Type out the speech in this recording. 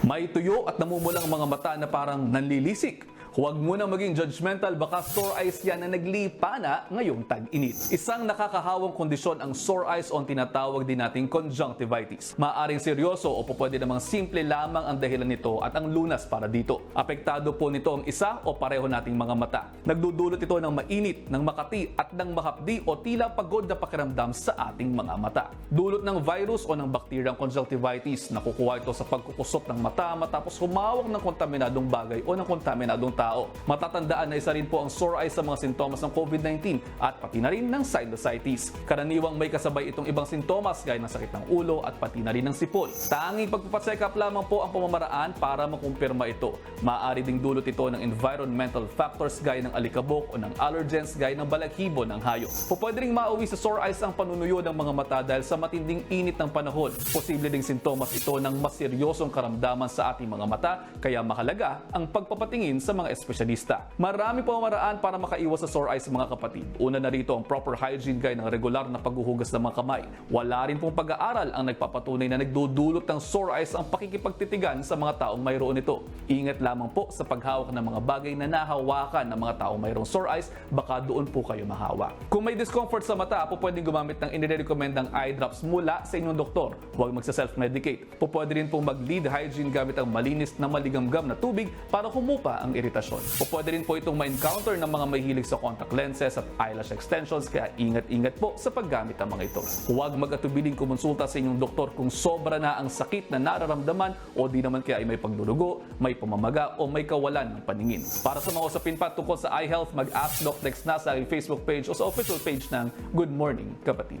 May tuyo at namumulang mga mata na parang nanlilisik. Huwag muna maging judgmental baka sore eyes yan na naglipa na ngayong tag-init. Isang nakakahawang kondisyon ang sore eyes o tinatawag din nating conjunctivitis. Maaring seryoso o pwede namang simple lamang ang dahilan nito at ang lunas para dito. Apektado po nito ang isa o pareho nating mga mata. Nagdudulot ito ng mainit, ng makati at ng mahapdi o tila pagod na pakiramdam sa ating mga mata. Dulot ng virus o ng bakteryang conjunctivitis, nakukuha ito sa pagkukusot ng mata matapos humawak ng kontaminadong bagay o ng kontaminadong tao. Matatandaan na isa rin po ang sore eyes sa mga sintomas ng COVID-19 at pati na rin ng sinusitis. Karaniwang may kasabay itong ibang sintomas gaya ng sakit ng ulo at pati na rin ng sipon. Tanging pagpapacheck up lamang po ang pamamaraan para makumpirma ito. Maaari ding dulot ito ng environmental factors gaya ng alikabok o ng allergens gaya ng balahibo ng hayop. Po pwede ring mauwi sa sore eyes ang panunuyo ng mga mata dahil sa matinding init ng panahon. Posible ding sintomas ito ng mas seryosong karamdaman sa ating mga mata kaya mahalaga ang pagpapatingin sa mga espesyalista. Marami ang maraan para makaiwas sa sore eyes mga kapatid. Una na rito ang proper hygiene gaya ng regular na paghuhugas ng mga kamay. Wala rin pong pag-aaral ang nagpapatunay na nagdudulot ng sore eyes ang pakikipagtitigan sa mga taong mayroon ito. Ingat lamang po sa paghawak ng mga bagay na nahawakan ng mga taong mayroong sore eyes, baka doon po kayo mahawa. Kung may discomfort sa mata, po pwedeng gumamit ng inirekomendang eye drops mula sa inyong doktor. Huwag magsa-self-medicate. Po pwede rin pong mag-lead hygiene gamit ang malinis na maligamgam na tubig para humupa ang iritasyon. Po pwede rin po itong ma-encounter ng mga mahilig sa contact lenses at eyelash extensions kaya ingat-ingat po sa paggamit ng mga ito. Huwag mag-atubiling kumonsulta sa inyong doktor kung sobra na ang sakit na nararamdaman o di naman kaya ay may pagdurugo, may pamamaga o may kawalan ng paningin. Para sa mga usapin pa tungkol sa eye health, mag-ask Doc Dex na sa Facebook page o sa official page ng Good Morning Kapatid.